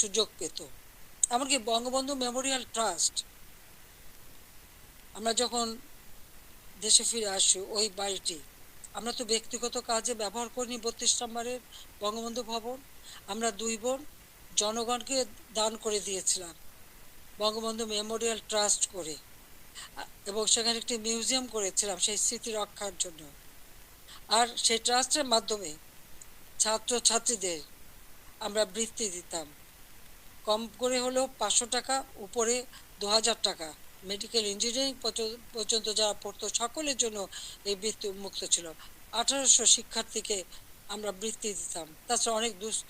সুযোগ পেত। এমনকি বঙ্গবন্ধু মেমোরিয়াল ট্রাস্ট, আমরা যখন দেশে ফিরে আসি, ওই বাড়িটি, আমরা তো ব্যক্তিগত কাজে ব্যবহার করিনি বত্রিশ নম্বরের বঙ্গবন্ধু ভবন, আমরা দুই বোন জনগণকে দান করে দিয়েছিলাম বঙ্গবন্ধু মেমোরিয়াল ট্রাস্ট করে। এবং সেখানে একটি মিউজিয়াম করেছিলাম সেই স্মৃতি রক্ষার জন্য। আর সেই ট্রাস্টের মাধ্যমে ছাত্র ছাত্রীদের আমরা বৃত্তি দিতাম। কম করে হলেও পাঁচশো টাকা, উপরে দু হাজার টাকা। মেডিকেল ইঞ্জিনিয়ারিং পর্যন্ত যারা পড়তো, সকলের জন্য এই বৃত্তি উন্মুক্ত ছিল। আঠারোশো শিক্ষার্থীকে আমরা বৃত্তি দিতাম। তাছাড়া অনেক দুস্থ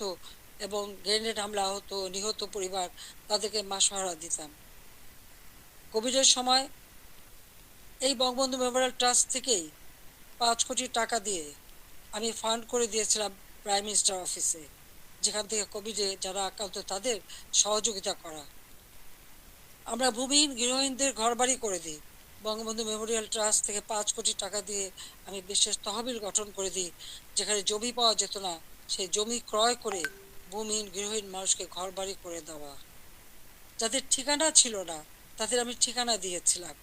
এবং গ্রেনেড হামলা আহত নিহত পরিবার, তাদেরকে মাসহারা দিতাম। কোভিডের সময় এই বঙ্গবন্ধু মেমোরিয়াল ট্রাস্ট থেকেই পাঁচ কোটি টাকা দিয়ে আমি ফান্ড করে দিয়েছিলাম প্রাইম মিনিস্টার অফিসে। যেখান থেকে কোভিডে যারা আক্রান্ত, তাদের সহযোগিতা করা। আমরা ভূমিহীন গৃহহীনদের ঘরবাড়ি করে দিই। বঙ্গবন্ধু মেমোরিয়াল ট্রাস্ট থেকে পাঁচ কোটি টাকা দিয়ে আমি বিশেষ তহবিল গঠন করে দিই, যেখানে জমি পাওয়া যেত না। সেই জমি ক্রয় করে ভূমিহীন গৃহহীন মানুষকে ঘরবাড়ি করে দেওয়া। যাদের ঠিকানা ছিল না, তাদের আমি ঠিকানা দিয়েছিলাম।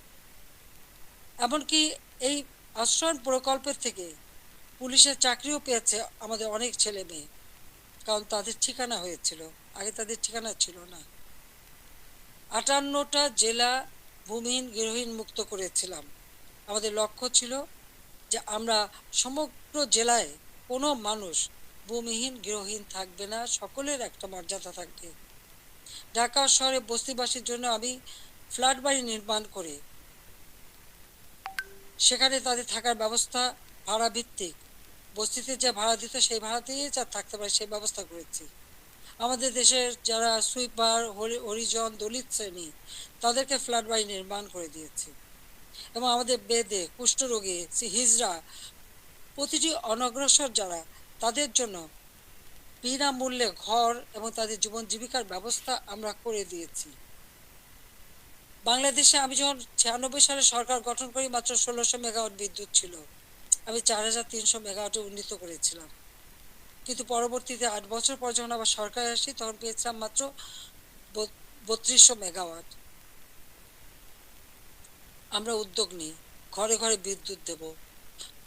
এমনকি এই আশ্রয়ণ প্রকল্পের থেকে পুলিশের চাকরিও পেয়েছে আমাদের অনেক ছেলে মেয়ে। কারণ তাদের ঠিকানা হয়েছিল। আগে তাদের ঠিকানা ছিল না। আটান্নটা জেলা ভূমিহীন গৃহহীন মুক্ত করেছিলাম। আমাদের লক্ষ্য ছিল যে আমরা সমগ্র জেলায় কোনো মানুষ ভূমিহীন গৃহহীন থাকবে না, সকলের একটা মর্যাদা থাকবে। ঢাকা শহরে বস্তিবাসীর জন্য আমি ফ্ল্যাট বাড়ি নির্মাণ করে। সেখানে তাদের থাকার ব্যবস্থা ভাড়া ভিত্তিক বস্তিতে যে ভাড়া দিত সেই ভাড়া দিয়ে যা থাকতে পারে সেই ব্যবস্থা করেছি। আমাদের দেশের যারা সুইপার, হরি- হরিজন, দলিত শ্রেণি, তাদেরকে ফ্ল্যাট বাড়ি নির্মাণ করে দিয়েছি। এবং আমাদের বেদে, কুষ্ঠরোগী হিজড়া, প্রতিটি অনগ্রসর যারা, তাদের জন্য বিনামূল্যে ঘর এবং তাদের জীবন জীবিকার ব্যবস্থা আমরা করে দিয়েছি। বাংলাদেশে আমি যখন ছিয়ানব্বই সালে সরকার গঠন করি, মাত্র ষোলোশো মেগাওয়াট বিদ্যুৎ ছিল। আমি চার হাজার তিনশো মেগাওয়াটে উন্নীত করেছিলাম। কিন্তু পরবর্তীতে আট বছর পর যখন আবার সরকারে আসি, তখন পেয়েছিলাম মাত্র বত্রিশশো মেগাওয়াট। আমরা উদ্যোগ নিই, ঘরে ঘরে বিদ্যুৎ দেব,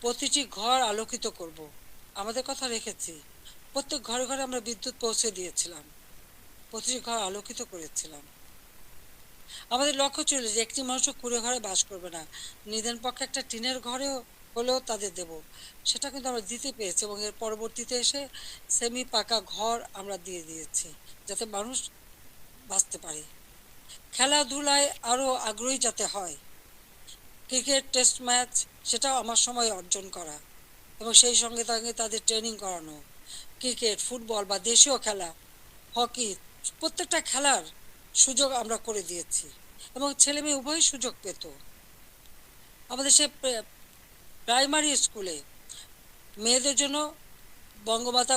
প্রতিটি ঘর আলোকিত করব। আমাদের কথা রেখেছি, প্রত্যেক ঘরে ঘরে আমরা বিদ্যুৎ পৌঁছে দিয়েছিলাম, প্রতিটি ঘর আলোকিত করেছিলাম। আমাদের লক্ষ্য ছিল যে একটি মানুষও কুড়ে ঘরে বাস করবে না। নিদেন পক্ষে একটা টিনের ঘরেও হলেও তাদের দেব। সেটা কিন্তু আমরা দিতে পেরেছি এবং এর পরবর্তীতে এসে সেমি পাকা ঘর আমরা দিয়ে দিয়েছি, যাতে মানুষ বাঁচতে পারে। খেলাধুলায় আরও আগ্রহী যাতে হয়। ক্রিকেট টেস্ট ম্যাচ সেটাও আমার সময় অর্জন করা এবং সেই সঙ্গে সঙ্গে তাদের ট্রেনিং করানো। ক্রিকেট, ফুটবল বা দেশীয় খেলা, হকি, প্রত্যেকটা খেলার সুযোগ আমরা করে দিয়েছি এবং ছেলে মেয়ে উভয় সুযোগ পেত। আমাদের সে প্রাইমারি স্কুলে মেয়েদের জন্য বঙ্গমাতা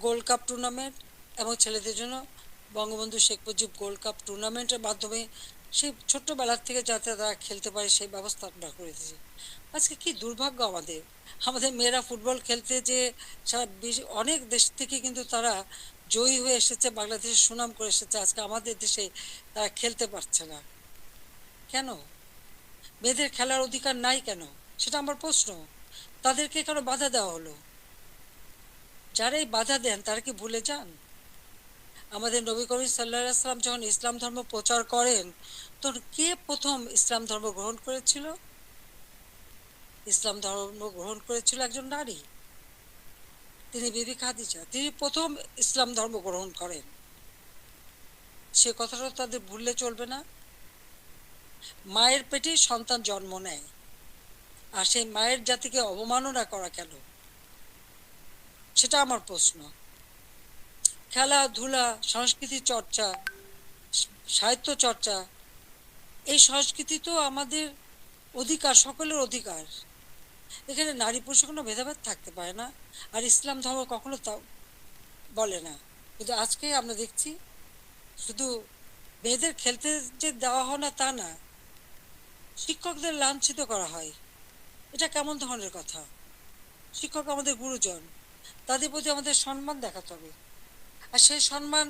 গোল্ড কাপ টুর্নামেন্ট এবং ছেলেদের জন্য বঙ্গবন্ধু শেখ মুজিব গোল্ড কাপ টুর্নামেন্টের মাধ্যমে সেই ছোট্টবেলার থেকে যাতে তারা খেলতে পারে সেই ব্যবস্থা আমরা করে দিয়েছি। আজকে কি দুর্ভাগ্য আমাদের? আমাদের মেয়েরা ফুটবল খেলতে যে সারা অনেক দেশ থেকে কিন্তু তারা জয়ী হয়ে এসেছে বাংলাদেশে সুনাম করে এসেছে। আজকে আমাদের দেশে তারা খেলতে পারছে না। কেন? মেয়েদের খেলার অধিকার নাই কেন? সেটা আমার প্রশ্ন। তাদেরকে কেন বাধা দেওয়া হলো? যারা এই বাধা দেন, তারা কি ভুলে যান? আমাদের নবী করিম সাল্লাহ সাল্লাম যখন ইসলাম ধর্ম প্রচার করেন, তখন কে প্রথম ইসলাম ধর্ম গ্রহণ করেছিল? ইসলাম ধর্ম গ্রহণ করেছিল একজন নারী। তিনি বিবি খাদিজা। তিনি প্রথম ইসলাম ধর্ম গ্রহণ করেন। সে কথাটা তাদের ভুললে চলবে না। মায়ের পেটেই সন্তান জন্ম নেয়। আর সেই মায়ের জাতিকে অবমাননা করা কেন? সেটা আমার প্রশ্ন। খেলাধুলা, সংস্কৃতি চর্চা, সাহিত্য চর্চা, এই সংস্কৃতি তো আমাদের অধিকার, সকলের অধিকার। এখানে নারী পুরুষের কোনো ভেদাভেদ থাকতে পারে না, আর ইসলাম ধর্ম কখনো তা বলে না। কিন্তু আজকে আমরা দেখছি, শুধু মেয়েদের খেলতে যে দেওয়া হয় না তা না, শিক্ষকদের লাঞ্ছিত করা হয়। এটা কেমন ধরনের কথা? শিক্ষক আমাদের গুরুজন, তাদের প্রতি আমাদের সম্মান দেখাতে হবে। আর সেই সম্মান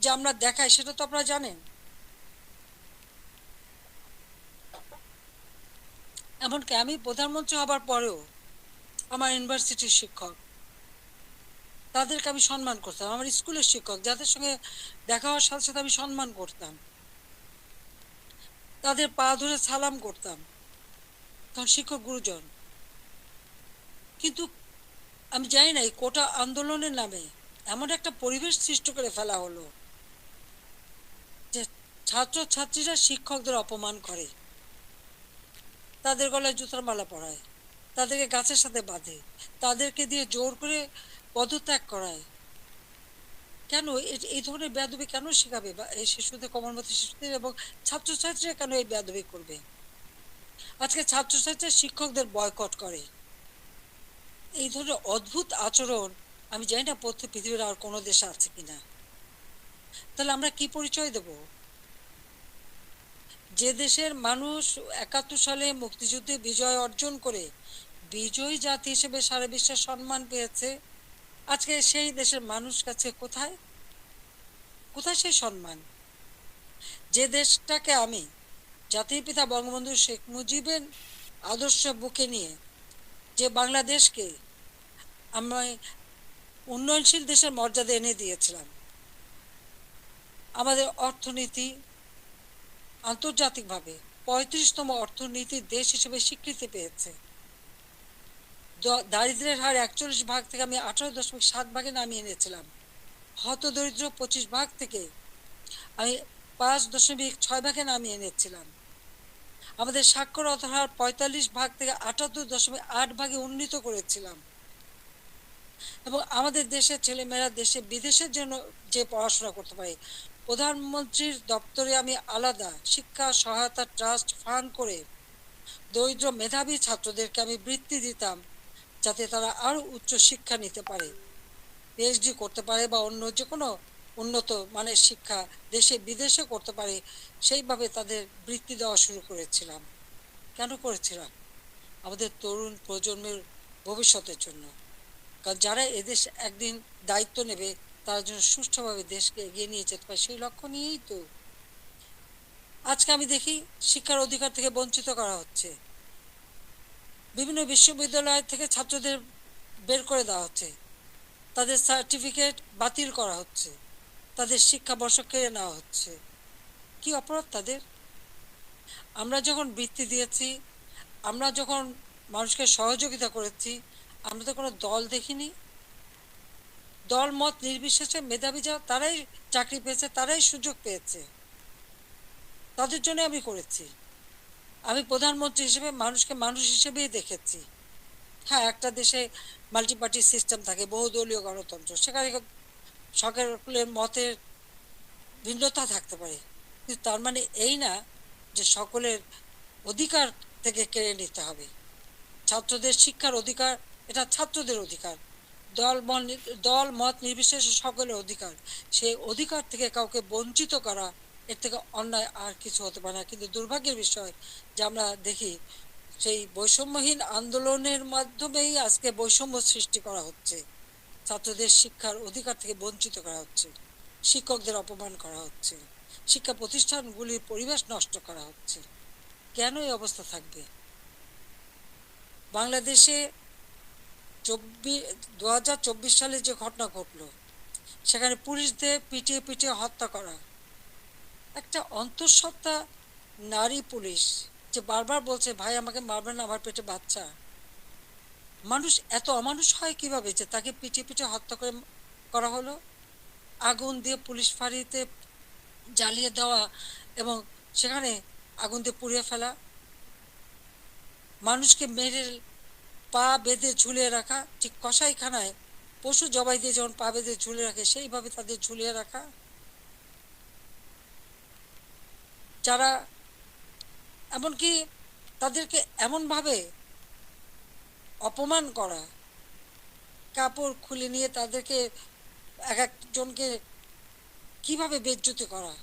যে আমরা দেখাই, সেটা তো আপনারা জানেন। এমনকি আমি প্রধানমন্ত্রী হবার পরেও আমার ইউনিভার্সিটির শিক্ষক, তাদেরকে আমি সম্মান করতাম। আমার স্কুলের শিক্ষক, যাদের সঙ্গে দেখা হওয়ার সাথে সাথে আমি সম্মান করতাম। তাদের পা ধরে সালাম করতাম। তখন শিক্ষক গুরুজন। কিন্তু আমি জানি না, এই কোটা আন্দোলনের নামে এমন একটা পরিবেশ সৃষ্টি করে ফেলা হলো যে ছাত্র ছাত্রীরা শিক্ষকদের অপমান করে। তাদের গলায় জুতার মালা পরায়, তাদেরকে গাছের সাথে বাঁধে, তাদেরকে দিয়ে জোর করে পদত্যাগ করায়। কেন এই ধরনের বেয়াদবি কেন শেখাবে বা এই শিশুদের, কমলমতি শিশুদের এবং ছাত্রছাত্রীরা কেন এই বেয়াদবি করবে? আজকে ছাত্রছাত্রীরা শিক্ষকদের বয়কট করে। এই ধরনের অদ্ভুত আচরণ আমি জানি না প্রত্যেক পৃথিবীর আর কোনো দেশে আছে কিনা। তাহলে আমরা কি পরিচয় দেব? যে দেশের মানুষ একাত্তর সালে মুক্তিযুদ্ধে বিজয় অর্জন করে বিজয়ী জাতি হিসেবে সারা বিশ্বের সম্মান পেয়েছে, আজকে সেই দেশের মানুষ কাছে কোথায়? কোথায় সেই সম্মান? যে দেশটাকে আমি জাতির পিতা বঙ্গবন্ধু শেখ মুজিবের আদর্শ বুকে নিয়ে যে বাংলাদেশকে আমি উন্নয়নশীল দেশের মর্যাদা এনে দিয়েছিলাম, আমাদের অর্থনীতি আন্তর্জাতিকভাবে পঁয়ত্রিশতম অর্থনীতির দেশ হিসেবে স্বীকৃতি পেয়েছে। দারিদ্রের হার একচল্লিশ ভাগ থেকে আমি আঠারো দশমিক সাত ভাগে নামিয়ে এনেছিলাম। হত দরিদ্র পঁচিশ ভাগ থেকে আমি পাঁচ দশমিক ছয় ভাগে নামিয়ে এনেছিলাম। আমাদের সাক্ষরতার হার পঁয়তাল্লিশ ভাগ থেকে আটাত্তর দশমিক আট ভাগে উন্নীত করেছিলাম। এবং আমাদের দেশের ছেলেমেয়েরা দেশে বিদেশের জন্য যে পড়াশোনা করতে পারে, প্রধানমন্ত্রীর দপ্তরে আমি আলাদা শিক্ষা সহায়তা ট্রাস্ট ফান্ড করে দরিদ্র মেধাবী ছাত্রদেরকে আমি বৃত্তি দিতাম, যাতে তারা আরও উচ্চ শিক্ষা নিতে পারে পিএইচডি করতে পারে বা অন্য যে কোনো উন্নত মানের শিক্ষা দেশে বিদেশে করতে পারে, সেইভাবে তাদের বৃত্তি দেওয়া শুরু করেছিলাম। কেন করেছিলাম? আমাদের তরুণ প্রজন্মের ভবিষ্যতের জন্য। কারণ যারা এদেশ একদিন দায়িত্ব নেবে, তারা যেন সুষ্ঠুভাবে দেশকে এগিয়ে নিয়ে যেতে পারে, সেই লক্ষ্য নিয়েই তো। আজকে আমি দেখি শিক্ষার অধিকার থেকে বঞ্চিত করা হচ্ছে। বিভিন্ন বিশ্ববিদ্যালয় থেকে ছাত্রদের বের করে দেওয়া হচ্ছে। তাদের সার্টিফিকেট বাতিল করা হচ্ছে। তাদের শিক্ষাবর্ষ কেড়ে নেওয়া হচ্ছে। কি অপরাধ তাদের? আমরা যখন বৃত্তি দিয়েছি, আমরা যখন মানুষকে সহযোগিতা করেছি, আমরা তো কোনো দল দেখিনি। দল, মত নির্বিশেষে মেধাবী যা তারাই চাকরি পেয়েছে, তারাই সুযোগ পেয়েছে। তাদের জন্য আমি করেছি। আমি প্রধানমন্ত্রী হিসেবে মানুষকে মানুষ হিসেবেই দেখেছি। হ্যাঁ একটা দেশে মাল্টি পার্টি সিস্টেম থাকে, বহুদলীয় গণতন্ত্র, সেখানে সকলের মতের ভিন্নতা থাকতে পারে। কিন্তু তার মানে এই না যে সকলের অধিকার থেকে কেড়ে নিতে হবে। ছাত্রদের শিক্ষার অধিকার, এটা ছাত্রদের অধিকার। দল দল মত নির্বিশেষে সকলের অধিকার। সেই অধিকার থেকে কাউকে বঞ্চিত করা, এর থেকে অন্যায় আর কিছু হতে পারে না। কিন্তু দুর্ভাগ্যের বিষয় যে আমরা দেখি, সেই বৈষম্যহীন আন্দোলনের মাধ্যমেই আজকে বৈষম্য সৃষ্টি করা হচ্ছে। ছাত্রদের শিক্ষার অধিকার থেকে বঞ্চিত করা হচ্ছে। শিক্ষকদের অপমান করা হচ্ছে। শিক্ষা প্রতিষ্ঠানগুলির পরিবেশ নষ্ট করা হচ্ছে। কেন এই অবস্থা থাকবে? বাংলাদেশে চব্বিশ দু সালে যে ঘটনা ঘটলো, সেখানে পুলিশদের পিটিয়ে পিটিয়ে হত্যা করা। একটা অন্তঃসত্ত্বা নারী পুলিশ যে বারবার বলছে, ভাই, আমাকে মারবেন আমার পেটে বাচ্চা। মানুষ এত অমানুষ হয় কীভাবে যে তাকে পিটিয়ে পিটিয়ে হত্যা করে করা হলো? আগুন দিয়ে পুলিশ ফাঁড়িতে জ্বালিয়ে দেওয়া এবং সেখানে আগুন দিয়ে পুড়িয়ে ফেলা। মানুষকে মেরে পা বেঁধে ঝুলিয়ে রাখা, ঠিক কষাইখানায় পশু জবাই দিয়ে যেমন পা বেঁধে ঝুলে রাখে, সেইভাবে তাদের ঝুলিয়ে রাখা। যারা, এমনকি তাদেরকে এমনভাবে অপমান করা। কাপড় খুলে নিয়ে তাদেরকে এক একজনকে কীভাবে বেজ্জুতি করা?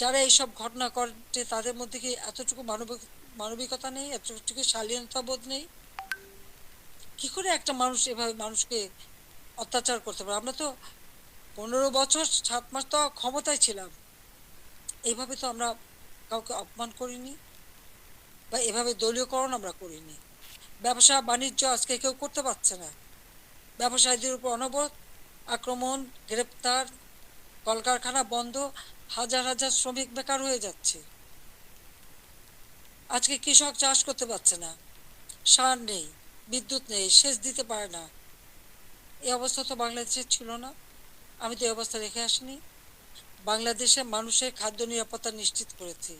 যারা এইসব ঘটনা করে তাদের মধ্যে কি এতটুকু মানবিক, মানবিকতা নেই? এতটুকু শালীনতা বোধ নেই? কি করে একটা মানুষ এভাবে মানুষকে অত্যাচার করতে পারে? আমরা তো পনেরো বছর, সাত মাস তো ক্ষমতায় ছিলাম। এইভাবে তো আমরা কাউকে অপমান করিনি। বা এভাবে দলীয়করণ আমরা করিনি। ব্যবসা বাণিজ্য আজকে কেউ করতে পারছে না। ব্যবসায়ীদের উপর অনবরত আক্রমণ, গ্রেপ্তার, কলকারখানা বন্ধ, হাজার হাজার শ্রমিক বেকার হয়ে যাচ্ছে। আজকে কৃষক চাষ করতে পারছে না। সার নেই, বিদ্যুৎ নেই, সেচ দিতে পারে না। এই অবস্থা তো বাংলাদেশের ছিল না। আমি তো এই অবস্থা রেখে আসিনি। বাংলাদেশে মানুষের খাদ্য নিরাপত্তা নিশ্চিত করেছি।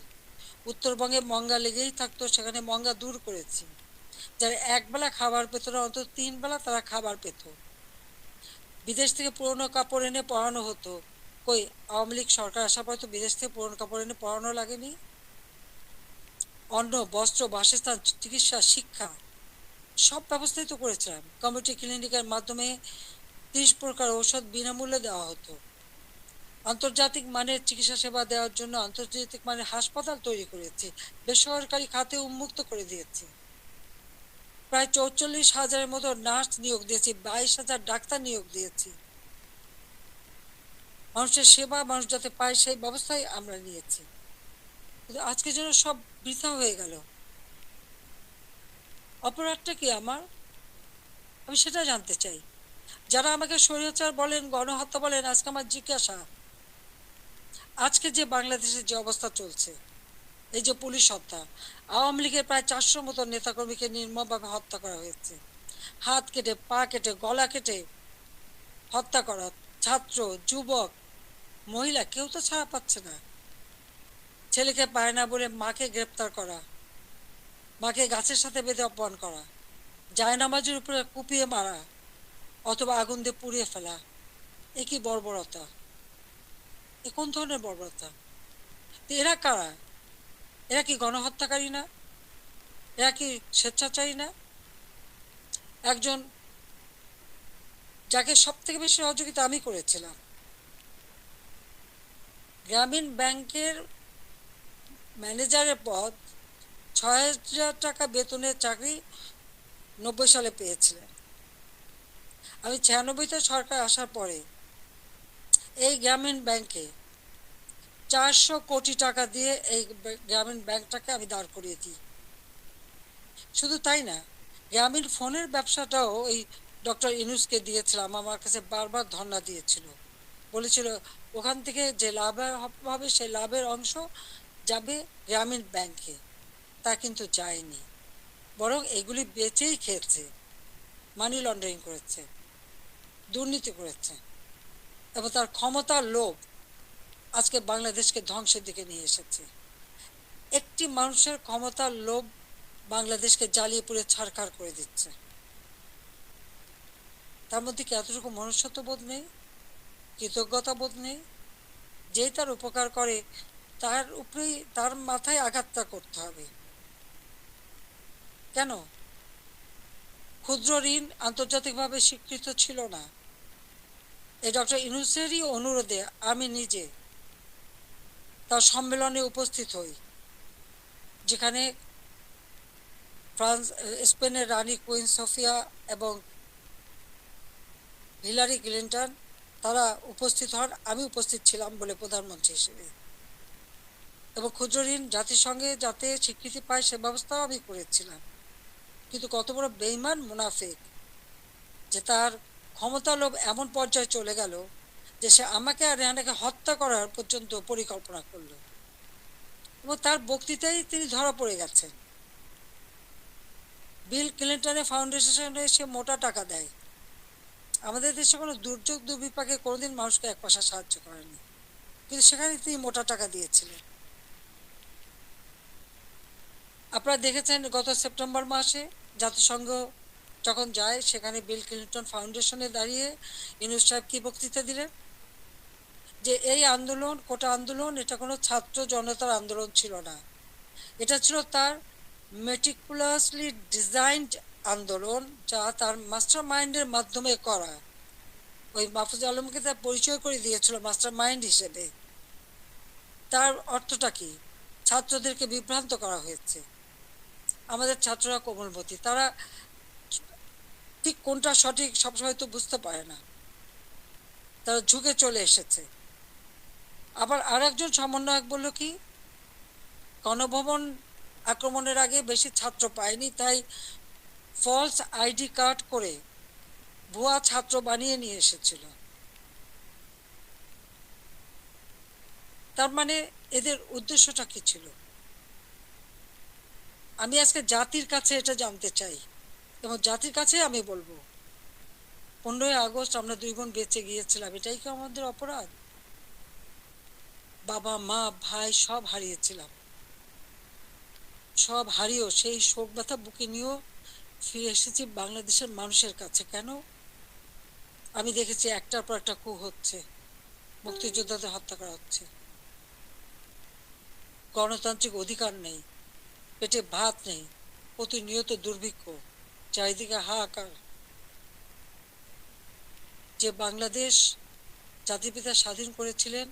উত্তরবঙ্গে মঙ্গা লেগেই থাকতো, সেখানে মঙ্গা দূর করেছি। যারা একবেলা খাবার পেত না, অন্তত তিন বেলা তারা খাবার পেত। বিদেশ থেকে পুরনো কাপড় এনে পড়ানো হতো। কই, আওয়ামী লীগ সরকার আসার পর তো বিদেশ থেকে পুরনো কাপড় এনে পড়ানো লাগেনি? অন্ন, বস্ত্র, বাসস্থান, চিকিৎসা, শিক্ষা, সব ব্যবস্থাই তো করেছিলাম। কমিউনিটি ক্লিনিকের মাধ্যমে তিরিশ প্রকার ঔষধ বিনামূল্যে দেওয়া হতো। আন্তর্জাতিক মানের চিকিৎসা সেবা দেওয়ার জন্য আন্তর্জাতিক মানের হাসপাতাল তৈরি করেছি। বেসরকারি খাতে উন্মুক্ত করে দিয়েছি। প্রায় চৌচল্লিশ হাজারের মতো নার্স নিয়োগ দিয়েছি, বাইশ হাজার ডাক্তার নিয়োগ দিয়েছি। মানুষের সেবা, মানুষ যাতে পায় সেই ব্যবস্থাই আমরা নিয়েছি। কিন্তু আজকে যেন সব বৃথা হয়ে গেল। অপরাধটা কি আমার? আমি সেটা জানতে চাই। যারা আমাকে স্বৈরাচার বলেন, গণহত্যা বলেন, আজকে আমার জিজ্ঞাসা। আজকে যে বাংলাদেশের যে অবস্থা চলছে, এই যে পুলিশ হত্যা, আওয়ামী লীগের প্রায় চারশো মতো নেতাকর্মীকে নির্মমভাবে হত্যা করা হয়েছে। হাত কেটে, পা কেটে, গলা কেটে হত্যা করা, ছাত্র, যুবক, মহিলা, কেউ তো ছাড়া পাচ্ছে না। ছেলেকে পায় না বলে মাকে গ্রেপ্তার করা, মাকে গাছের সাথে বেঁধে অপমান করা, জায়নামাজের উপরে কুপিয়ে মারা, অথবা আগুন দিয়ে পুড়িয়ে ফেলা, এ কি বর্বরতা। এ কোন ধরনের বর্বরতা? এরা কারা? এরা কি গণহত্যাকারী না? এরা কি স্বেচ্ছাচারী না? একজন যাকে সব থেকে বেশি সহযোগিতা আমি করেছিলাম। গ্রামীণ ব্যাংকের ম্যানেজারের পদ ছয় হাজার টাকা বেতনের চাকরি নব্বই সালে পেয়েছিলেন। আমি ছিয়ানব্বইতে সরকার আসার পরে এই গ্রামীণ ব্যাংকে চারশো কোটি টাকা দিয়ে এই গ্রামীণ ব্যাংকটাকে আমি দাঁড় করিয়ে দিই। শুধু তাই না, গ্রামীণ ফোনের ব্যবসাটাও ওই ডক্টর ইনুসকে দিয়েছিলাম, আমার কাছে বারবার ধর্ণা দিয়েছিল। বলেছিল, ওখান থেকে যে লাভ হবে, সেই লাভের অংশ যাবে গ্রামীণ ব্যাংকে। তা কিন্তু যায়নি। বরং এগুলি বেচেই খেয়েছে মানি লন্ডারিং করেছে, দুর্নীতি করেছে। এবং তার ক্ষমতার লোভ আজকে বাংলাদেশকে ধ্বংসের দিকে নিয়ে এসেছে। একটি মানুষের ক্ষমতার লোভ বাংলাদেশকে জ্বালিয়ে পুড়ে ছাড়খাড় করে দিচ্ছে। তার মধ্যে কি এতটুকু মনুষ্যত্ব বোধ নেই? কৃতজ্ঞতা বোধ নেই? যেই তার উপকার করে, তার উপরেই, তার মাথায় আঘাতটা করতে হবে। কেন? ক্ষুদ্র ঋণ আন্তর্জাতিকভাবে স্বীকৃত ছিল না। এই ডক্টর ইনুসেরই অনুরোধে আমি নিজে তার সম্মেলনে উপস্থিত হই, যেখানে ফ্রান্স, স্পেনের রানী কুইন সোফিয়া এবং হিলারি ক্লিন্টন, তারা উপস্থিত হন। আমি উপস্থিত ছিলাম বলে প্রধানমন্ত্রী হিসেবে। এবং ক্ষুদ্র ঋণ জাতিসংঘে যাতে স্বীকৃতি পায় সে ব্যবস্থাও আমি করেছিলাম। কিন্তু কত বড় বেইমান মুনাফিক যে তার ক্ষমতা লোভ এমন পর্যায়ে চলে গেল যে সে আমাকে আর রেহানাকে হত্যা করার পর্যন্ত পরিকল্পনা করল। এবং তার বক্তৃতায় তিনি ধরা পড়ে গেছেন। বিল ক্লিন্টনের ফাউন্ডেশনে সে মোটা টাকা দেয়। আমাদের দেশে কোনো দুর্যোগ দুর্বিপাকে কোনোদিন মানুষকে এক পয়সা সাহায্য করেনি। কিন্তু সেখানে তিনি মোটা টাকা দিয়েছিলেন। আপনারা দেখেছেন গত সেপ্টেম্বর মাসে জাতিসংঘ যখন যায়, সেখানে বিল ক্লিন্টন ফাউন্ডেশনে দাঁড়িয়ে ইউনুস সাহেব কি বক্তৃতা দিলেন যে, এই আন্দোলন, কোটা আন্দোলন, এটা কোনো ছাত্র জনতার আন্দোলন ছিল না। এটা ছিল তার মেটিকুলাসলি ডিজাইনড আন্দোলন যা তার মাস্টার মাইন্ডের মাধ্যমে করা। ওই মাহফুজ আলমকে তার পরিচয় করে দিয়েছিল মাস্টার মাইন্ড হিসেবে। তার অর্থটা কি? ছাত্রদেরকে বিভ্রান্ত করা হয়েছে। আমাদের ছাত্ররা কোমলমতি। তারা ঠিক কোনটা সঠিক সবসময় তো বুঝতে পারে না। তারা ঝুঁকে চলে এসেছে। আবার আর একজন সমন্বয়ক বলল কি, গণভবন আক্রমণের আগে বেশি ছাত্র পায়নি, তাই ফলস আইডি কার্ড করে ভুয়া ছাত্র বানিয়ে নিয়ে এসেছিল। তার মানে এদের উদ্দেশ্যটা কি ছিল? আমি আজকে জাতির কাছে এটা জানতে চাই। এবং জাতির কাছে আমি বলব, পনেরোই আগস্ট আমরা দুই বোন বেঁচে গিয়েছিলাম, এটাই কি আমাদের অপরাধ? বাবা, মা, ভাই সব হারিয়েছিলাম। সব হারিয়েও সেই শোক ব্যথা বুকে নিয়েও ফিরে এসেছি বাংলাদেশের মানুষের কাছে। কেন? আমি দেখেছি একটার পর একটা কু হচ্ছে, মুক্তিযোদ্ধাদের হত্যা করা হচ্ছে। গণতান্ত্রিক অধিকার নেই, পেটে ভাত নেই, প্রতিনিয়ত দুর্ভিক্ষ। চারিদিকে হাহাকার। যে বাংলাদেশ জাতিপিতা স্বাধীন করেছিলেন,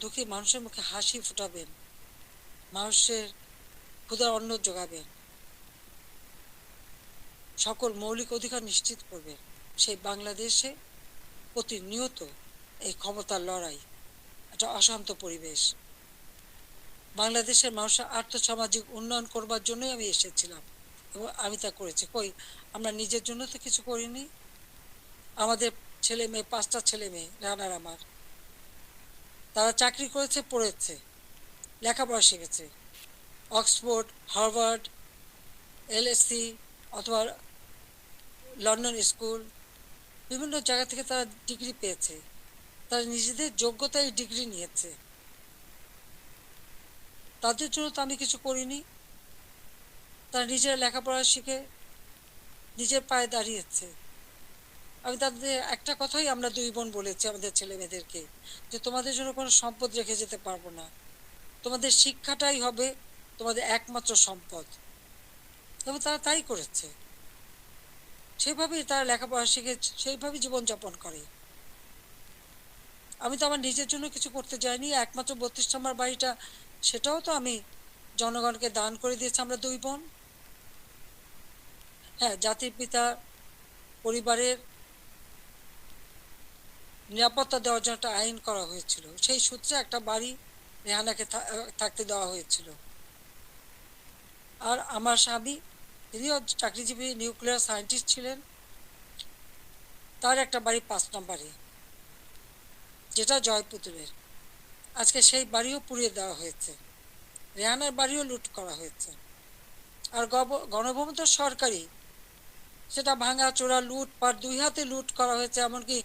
দুঃখী মানুষের মুখে হাসি ফুটাবেন, মানুষের ক্ষুদার অন্ন যোগাবেন, সকল মৌলিক অধিকার নিশ্চিত করবেন। সেই বাংলাদেশে প্রতিনিয়ত এই ক্ষমতার লড়াই, একটা অশান্ত পরিবেশ। বাংলাদেশের মানুষের আর্থসামাজিক উন্নয়ন করবার জন্যই আমি এসেছিলাম এবং আমি তা করেছি। কই? আমরা নিজের জন্য তো কিছু করিনি। আমাদের ছেলে মেয়ে, পাঁচটা ছেলে মেয়ে, রানার আমার। তারা চাকরি করেছে, পড়েছে, লেখাপড়া শিখেছে। অক্সফোর্ড, হার্ভার্ড এলএসসি অথবা লন্ডন স্কুল, বিভিন্ন জায়গা থেকে তারা ডিগ্রি পেয়েছে। তারা নিজেদের যোগ্যতায় ডিগ্রি নিয়েছে। তাদের জন্য তো আমি কিছু করিনি। তারা নিজেরা লেখাপড়া শিখে নিজের পায়ে দাঁড়িয়েছে। আমি তাদের, একটা কথাই আমরা দুই বোন বলেছি আমাদের ছেলে মেয়েদেরকে, যে তোমাদের জন্য কোনো সম্পদ রেখে যেতে পারব না। তোমাদের শিক্ষাটাই হবে তোমাদের একমাত্র সম্পদ। তবে তারা তাই করেছে। সেভাবেই তারা লেখাপড়া শিখে সেইভাবেই জীবনযাপন করে। আমি তো আমার নিজের জন্য কিছু করতে যাইনি, একমাত্র বত্রিশ নম্বর বাড়িটা, সেটাও তো আমি জনগণকে দান করে দিয়েছি আমরা দুই বোন। হ্যাঁ জাতির পিতা পরিবারের নিরাপত্তা দেওয়ার জন্য একটা আইন করা হয়েছিল। সেই সূত্রে একটা বাড়ি রেহানাকে থাকতে দেওয়া হয়েছিল। আর আমার স্বামী, তিনিও চাকরিজীবী নিউক্লিয়ার সায়েন্টিস্ট ছিলেন। তার একটা বাড়ি পাঁচ নম্বরে, যেটা জয়পুতুরের। আজকে সেই বাড়িও পুড়িয়ে দেওয়া হয়েছে। রেহানার বাড়িও লুট করা হয়েছে। আর গণভবন তো সরকারি। সেটা ভাঙা, চোরা, লুট পার দুই হাতে লুট করা হয়েছে, এমনকি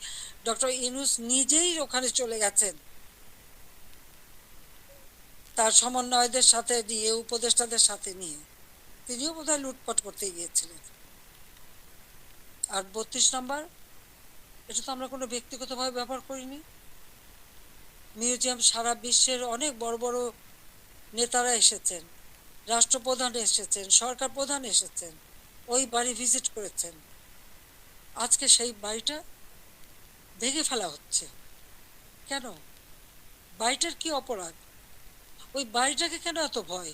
ডক্টর ইনুস নিজেই ওখানে চলে গেছেন। তার সমন্বয়দের সাথে নিয়ে উপদেষ্টাদের সাথে নিয়ে। তিনিও বোধহয় লুটপাট করতে গিয়েছিলেন। আর বত্রিশ নম্বর, এটা তো আমরা কোনো ব্যক্তিগতভাবে ব্যবহার করিনি। মিউজিয়াম সারা বিশ্বের অনেক বড় বড় নেতারা এসেছেন, রাষ্ট্রপ্রধান এসেছেন, সরকার প্রধান এসেছেন। ওই বাড়ি ভিজিট করেছেন। আজকে সেই বাড়িটা ভেঙে ফেলা হচ্ছে। কেন? বাড়িটার কি অপরাধ? ওই বাড়িটাকে কেন এত ভয়?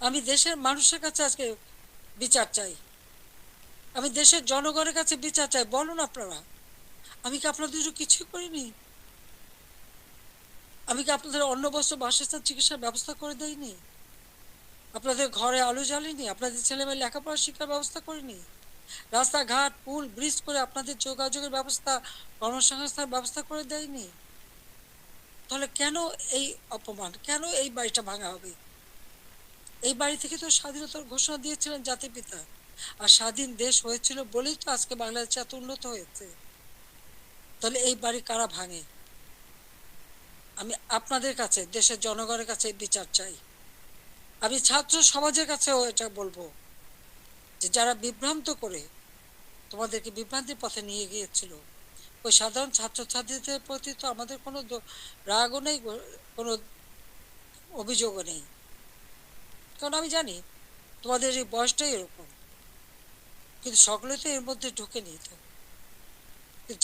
আমি দেশের মানুষের কাছে আজকে বিচার চাই। আমি দেশের জনগণের কাছে বিচার চাই। বলুন আপনারা, আমি কি আপনাদের কিছুই করিনি? আমি কি আপনাদের অন্য বস্ত্র বাসস্থান চিকিৎসার ব্যবস্থা করে দেয়নি আপনাদের ঘরে আলো জ্বালিনি, আপনাদের ছেলেমেয়ে লেখাপড়া শিক্ষার ব্যবস্থা করিনি। রাস্তাঘাট, পুল, ব্রিজ করে আপনাদের যোগাযোগের ব্যবস্থা কর্মসংস্থান ব্যবস্থা করে দেয়নি। তাহলে কেন এই অপমান? কেন এই বাড়িটা ভাঙা হবে? এই বাড়ি থেকে তো স্বাধীনতার ঘোষণা দিয়েছিলেন জাতির পিতা। আর স্বাধীন দেশ হয়েছিল বলেই তো আজকে বাংলাদেশ এত উন্নত হয়েছে। তাহলে এই বাড়ি কারা ভাঙে? আমি আপনাদের কাছে, দেশের জনগণের কাছে বিচার চাই। আমি ছাত্র সমাজের কাছেও এটা বলব যে যারা বিভ্রান্ত করে তোমাদেরকে বিভ্রান্তির পথে নিয়ে গিয়েছিল, ওই সাধারণ ছাত্রছাত্রীদের প্রতি তো আমাদের কোনো রাগও নেই কোনো অভিযোগও নেই। কারণ আমি জানি তোমাদের এই বয়সটাই এরকম, কিন্তু সকলে তো এর মধ্যে ঢুকে নিত।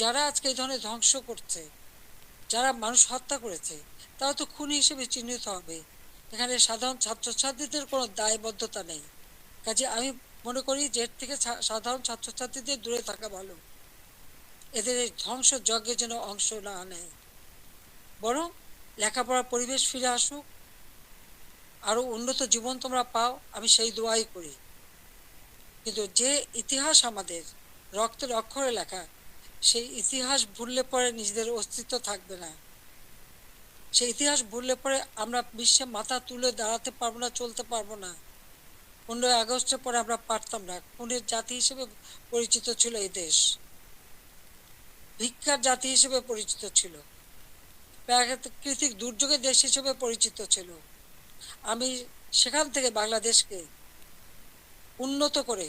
যারা আজকে এই ধরনের ধ্বংস করছে, যারা মানুষ হত্যা করেছে, তারা তো খুনি হিসেবে চিহ্নিত হবে। এখানে সাধারণ ছাত্রছাত্রীদের কোনো দায়বদ্ধতা নেই। কাজে আমি মনে করি যে এর থেকে সাধারণ ছাত্রছাত্রীদের দূরে থাকা ভালো। এদের এই ধ্বংস যজ্ঞে যেন অংশ না নেয়। বরং লেখাপড়ার পরিবেশ ফিরে আসুক। আরও উন্নত জীবন তোমরা পাও, আমি সেই দোয়াই করি। কিন্তু যে ইতিহাস আমাদের রক্তের অক্ষরে লেখা, সেই ইতিহাস ভুললে পরে নিজেদের অস্তিত্ব থাকবে না। সেই ইতিহাস ভুললে পরে আমরা বিশ্বে মাথা তুলে দাঁড়াতে পারব না, চলতে পারব না। পনেরোই আগস্টের পরে আমরা পারতাম না। খুনের জাতি হিসেবে পরিচিত ছিল এই দেশ। ভিক্ষার জাতি হিসেবে পরিচিত ছিল। প্রাকৃতিক দুর্যোগের দেশ হিসেবে পরিচিত ছিল। আমি সেখান থেকে বাংলাদেশকে উন্নত করে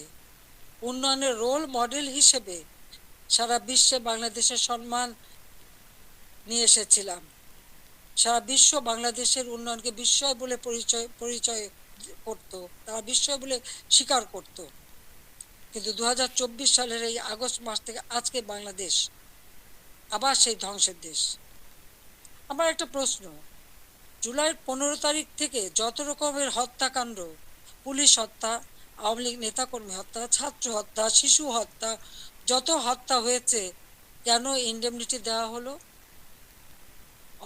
উন্নয়নের রোল মডেল হিসেবে সারা বিশ্বে বাংলাদেশের সম্মান নিয়ে এসেছিলাম। সারা বিশ্ব বাংলাদেশের উন্নয়নকে বিস্ময় বলে পরিচয় পরিচয় করত, তারা বিস্ময় বলে স্বীকার করত। কিন্তু দু হাজার চব্বিশ সালের এই আগস্ট মাস থেকে আজকে বাংলাদেশ আবার সেই ধ্বংসের দেশ। আমার একটা প্রশ্ন, জুলাইয়ের পনেরো তারিখ থেকে যত রকমের হত্যাকাণ্ড, পুলিশ হত্যা, আওয়ামী লীগ নেতাকর্মী হত্যা, ছাত্র হত্যা, শিশু হত্যা, যত হত্যা হয়েছে, কেন ইন্ডেমনিটি দেওয়া হলো?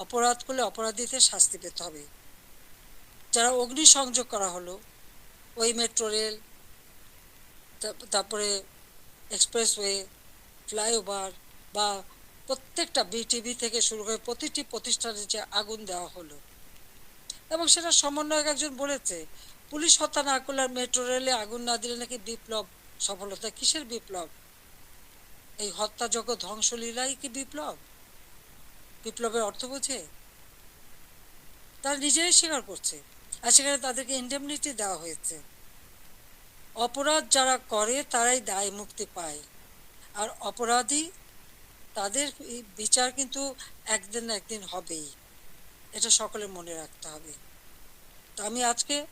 অপরাধ করলে অপরাধীদের শাস্তি পেতে হবে। যারা অগ্নিসংযোগ করা হলো, ওই মেট্রো রেল তারপরে এক্সপ্রেসওয়ে ফ্লাইওভার বা প্রত্যেকটা বিটিভি থেকে শুরু করে প্রতিটি প্রতিষ্ঠানে যে আগুন দেওয়া হলো এবং সেটা সমন্বয়ক একজন বলেছে, পুলিশ হত্যা না করলে মেট্রো রেলে আগুন না দিলে নাকি বিপ্লব, সফলতা কিসের বিপ্লব? এই হত্যাযজ্ঞ ধ্বংসলীলাই কি বিপ্লব? বিপ্লবের অর্থ বোঝে? তারা নিজেরাই স্বীকার করছে আর সেখানে তাদেরকে ইন্ডেমনিটি দেওয়া হয়েছে। অপরাধ যারা করে, তারাই দায় মুক্তি পায়। আর অপরাধী, তাদের বিচার কিন্তু একদিন না একদিন হবেই। এটা সকলে মনে রাখতে হবে। তো আমি আজকে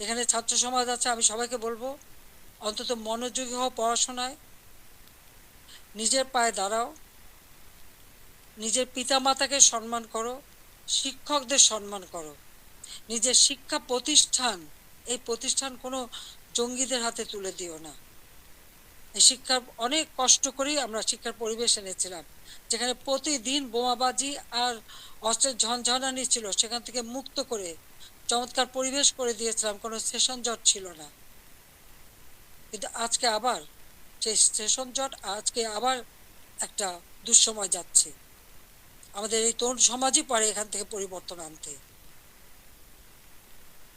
এখানে ছাত্র সমাজ আছে, আমি সবাইকে বলব, অন্তত মনোযোগী হও পড়াশোনায়। নিজের পায়ে দাঁড়াও। নিজের পিতামাতাকে সম্মান করো, শিক্ষকদের সম্মান করো। নিজের শিক্ষা প্রতিষ্ঠান, এই প্রতিষ্ঠান কোনো জঙ্গিদের হাতে তুলে দিও না। এই শিক্ষার অনেক কষ্ট করেই আমরা শিক্ষার পরিবেশ এনেছিলাম, যেখানে প্রতিদিন বোমাবাজি আর অস্ত্রের ঝনঝনানি ছিল, সেখান থেকে মুক্ত করে, চমৎকার পরিবেশ করে দিয়েছিলাম, কোনো সেশন জট ছিল না। কিন্তু আজকে আবার সেই সেশন জট, আজকে আবার একটা দুঃসময় যাচ্ছে। আমাদের এই তরুণ সমাজই পারে এখান থেকে পরিবর্তন আনতে।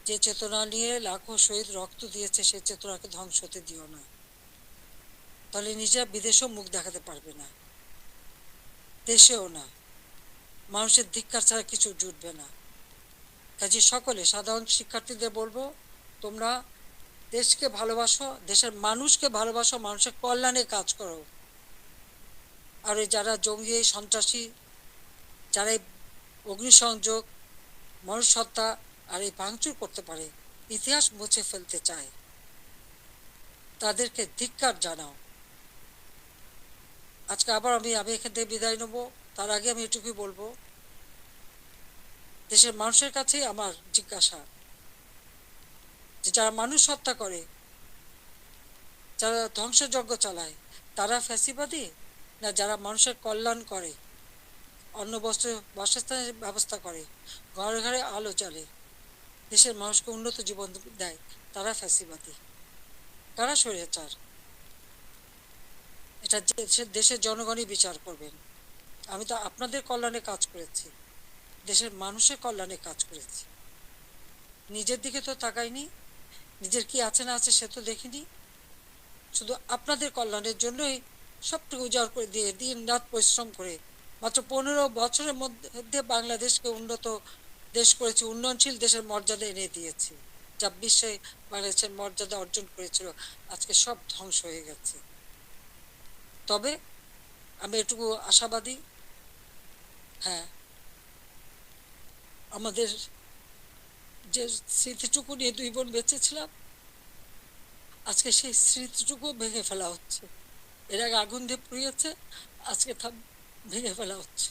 যে চেতনা নিয়ে লাখো শহীদ রক্ত দিয়েছে সেই চেতনাকে ধ্বংস হতে দিও না। তাহলে নিজেরা বিদেশেও মুখ দেখাতে পারবে না। দেশেও না। মানুষের ধিক্কার ছাড়া কিছু জুটবে না। কাজে সকলে সাধারণ শিক্ষার্থীদের বলব, তোমরা দেশকে ভালোবাসো, দেশের মানুষকে ভালোবাসো, মানুষের কল্যাণে কাজ করো। আর যারা জঙ্গি, সন্ত্রাসী যারা এই অগ্নিসংযোগ মানুষ হত্যা আর এই ভাঙচুর করতে পারে, ইতিহাস মুছে ফেলতে চায়। তাদেরকে ধিক্কার জানাও। আজকে আবার আমি আমি এখান থেকে বিদায় নেব। তার আগে আমি এটুকুই বলব, দেশের মানুষের কাছেই আমার জিজ্ঞাসা যে যারা মানুষ হত্যা করে, যারা ধ্বংসযজ্ঞ চালায়, তারা ফ্যাসিবাদী না যারা মানুষের কল্যাণ করে? অন্ন বস্ত্র, বাসস্থানের ব্যবস্থা করে। ঘরে ঘরে আলো জ্বলে। দেশের মানুষকে উন্নত জীবন দেয় তারা ফ্যাসিবাদী। কারা স্বৈরাচার। এটা দেশের জনগণই বিচার করবেন। আমি তো আপনাদের কল্যাণে কাজ করেছি। দেশের মানুষের কল্যাণে কাজ করেছি। নিজের দিকে তো তাকাইনি। নিজের কি আছে না আছে সে তো দেখিনি। শুধু আপনাদের কল্যাণের জন্যই সবটুকু উজাড় করে দিয়ে দিন রাত পরিশ্রম করে মাত্র পনেরো বছরের মধ্যে বাংলাদেশকে উন্নত দেশ করেছি, উন্নয়নশীল দেশের মর্যাদা এনে দিয়েছি। যা বিশ্বে বাংলাদেশের মর্যাদা অর্জন করেছিল। আজকে সব ধ্বংস হয়ে গেছে। তবে আমি এটুকু আশাবাদী হ্যাঁ আমাদের যে স্মৃতিটুকু নিয়ে দুই বোন বেঁচেছিলাম, আজকে সেই স্মৃতিটুকু ভেঙে ফেলা হচ্ছে। এর আগে আগুন দিয়ে পুড়িয়েছে, আজকে ভেঙে ফেলা হচ্ছে।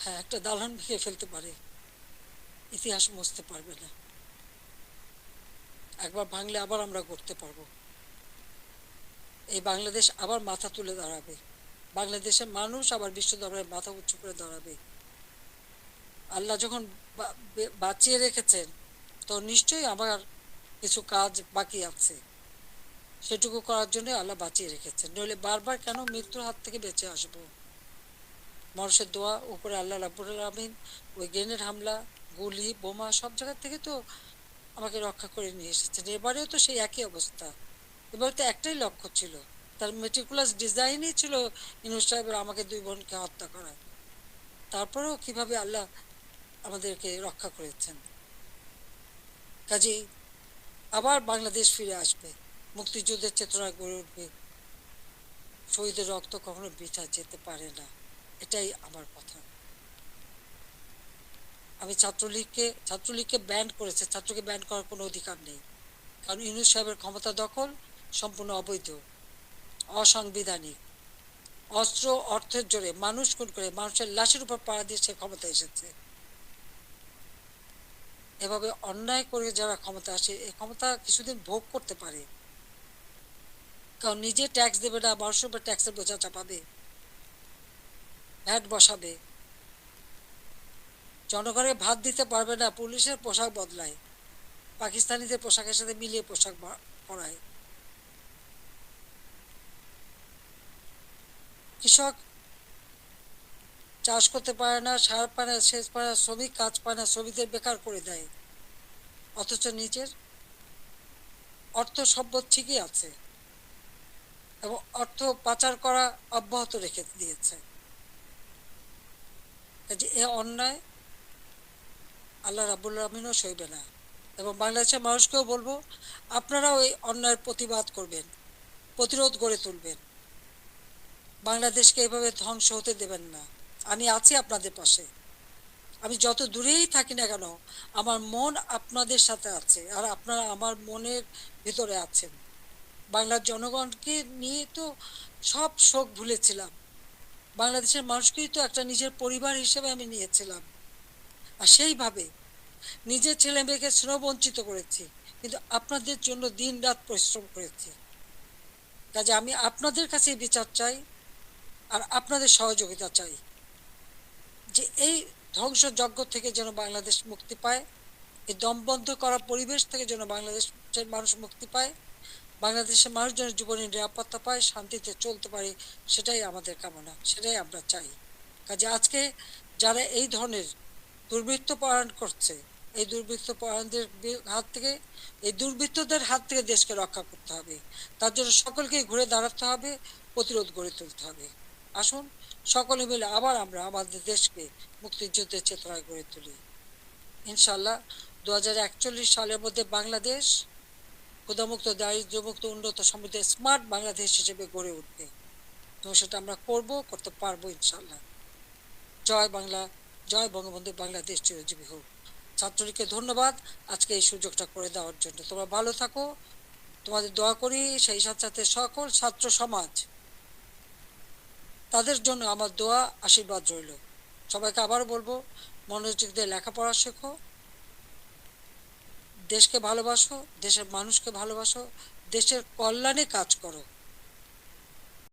হ্যাঁ একটা দালান ভেঙে ফেলতে পারে। ইতিহাস মুছতে পারবে না। একবার ভাঙলে আবার আমরা করতে পারব। এই বাংলাদেশ আবার মাথা তুলে দাঁড়াবে। বাংলাদেশের মানুষ আবার বিশ্ব দরবারে মাথা উঁচু করে দাঁড়াবে। আল্লাহ যখন বাঁচিয়ে রেখেছেন, তো নিশ্চয়ই আমার কিছু কাজ বাকি আছে। সেটুকু করার জন্য আল্লাহ বাঁচিয়ে রেখেছেন। নইলে বারবার কেন মৃত্যুর হাত থেকে বেঁচে আসব? মানুষের দোয়া, উপরে আল্লাহ রাব্বুল আলমিন, ওই গ্রেনেড হামলা, গুলি, বোমা, সব জায়গার থেকে তো আমাকে রক্ষা করে নিয়ে এসেছেন। এবারেও তো সেই একই অবস্থা। এবারে তো একটাই লক্ষ্য ছিল। তার মেটিকুলাস ডিজাইনই ছিল ইনুস সাহেবের আমাকে দুই বোনকে হত্যা করা। তারপরেও কীভাবে আল্লাহ আমাদেরকে রক্ষা করেছেন? কাজেই আবার বাংলাদেশ ফিরে আসবে। মুক্তিযুদ্ধের চেতনা গড়ে উঠবে। শহীদের রক্ত কখনো বৃথা যেতে পারে না। এটাই আমার কথা। আমি ছাত্রলীগকে ছাত্রলীগকে ব্যান্ড করেছে। ছাত্রকে ব্যান্ড করার কোনো অধিকার নেই। কারণ ইউনুস সাহেবের ক্ষমতা দখল সম্পূর্ণ অবৈধ, অসাংবিধানিক। অস্ত্র, অর্থের জোরে মানুষ খুন করে মানুষের লাশের উপর পাড়া দিয়ে সে ক্ষমতা এসেছে। এভাবে অন্যায় করে যারা ক্ষমতা আসে এই ক্ষমতা কিছুদিন ভোগ করতে পারে। কারণ নিজে ট্যাক্স দেবে না মানুষের উপর ট্যাক্সের বোঝা চাপাবে। ভ্যাট বসাবে। জনগণের ভাত দিতে পারবে না, পুলিশের পোশাক বদলায়। পাকিস্তানিদের পোশাকের সাথে মিলিয়ে পোশাক পরায়। কৃষক চাষ করতে পারে না, সার পায় না, সেচ পায় না, শ্রমিক কাজ পায় না, শ্রমিকদের বেকার করে দেয়। অথচ নিজের অর্থ সম্পদ ঠিকই আছে। এবং অর্থ পাচার করা অব্যাহত রেখে দিয়েছে। যে এ অন্যায় আল্লাহ রাবুল রহমিনও সইবে না। এবং বাংলাদেশের মানুষকেও বলব, আপনারাও এই অন্যায়ের প্রতিবাদ করবেন, প্রতিরোধ গড়ে তুলবেন। বাংলাদেশকে এভাবে ধ্বংস হতে দেবেন না। আমি আছি আপনাদের পাশে। আমি যত দূরেই থাকি না কেন, আমার মন আপনাদের সাথে আছে, আর আপনারা আমার মনের ভিতরে আছেন। বাংলার জনগণকে নিয়ে তো সব শোক ভুলেছিলাম। বাংলাদেশের মানুষকেই তো একটা নিজের পরিবার হিসেবে আমি নিয়েছিলাম। আর সেইভাবে নিজের ছেলে মেয়েকে বঞ্চিত করেছি, কিন্তু আপনাদের জন্য দিন রাত পরিশ্রম করেছি। কাজে আমি আপনাদের কাছে বিচার চাই আর আপনাদের সহযোগিতা চাই। যে এই ধ্বংসযজ্ঞ থেকে যেন বাংলাদেশ মুক্তি পায়, এই দমবন্ধ করা পরিবেশ থেকে যেন বাংলাদেশের মানুষ মুক্তি পায় বাংলাদেশের মানুষ যেন জীবনের নিরাপত্তা পায়, শান্তিতে চলতে পারে, সেটাই আমাদের কামনা, সেটাই আমরা চাই। কাজে আজকে যারা এই ধরনের দুর্বৃত্ত পরায়ণ করছে, এই দুর্বৃত্ত পরায়ণদের হাত থেকে, এই দুর্বৃত্তদের হাত থেকে দেশকে রক্ষা করতে হবে। তার জন্য সকলকে ঘুরে দাঁড়াতে হবে, প্রতিরোধ গড়ে তুলতে হবে। আসুন, সকলে মিলে আবার আমরা আমাদের দেশকে মুক্তিযুদ্ধের চেতনায় গড়ে তুলি। ইনশাল্লাহ দু হাজার একচল্লিশ সালের মধ্যে বাংলাদেশ ক্ষুদামুক্ত দারিদ্র্যমুক্ত, উন্নত সমৃদ্ধ, স্মার্ট বাংলাদেশ হিসেবে গড়ে উঠবে। এবং সেটা আমরা করব, করতে পারব ইনশাল্লাহ জয় বাংলা, জয় বঙ্গবন্ধু, বাংলাদেশ চিরজীবী হোক। ছাত্রলীগকে ধন্যবাদ আজকে এই সুযোগটা করে দেওয়ার জন্য। তোমরা ভালো থাকো। তোমাদের দোয়া করি, সেই সাথে সাথে সকল ছাত্র সমাজ, তাদের জন্য আমার দোয়া, আশীর্বাদ রইল। সবাইকে আবার বলব, মনোযোগ দিয়ে লেখাপড়া শেখো। দেশকে ভালোবাসো দেশের মানুষকে ভালোবাসো দেশের কল্যাণে কাজ করো।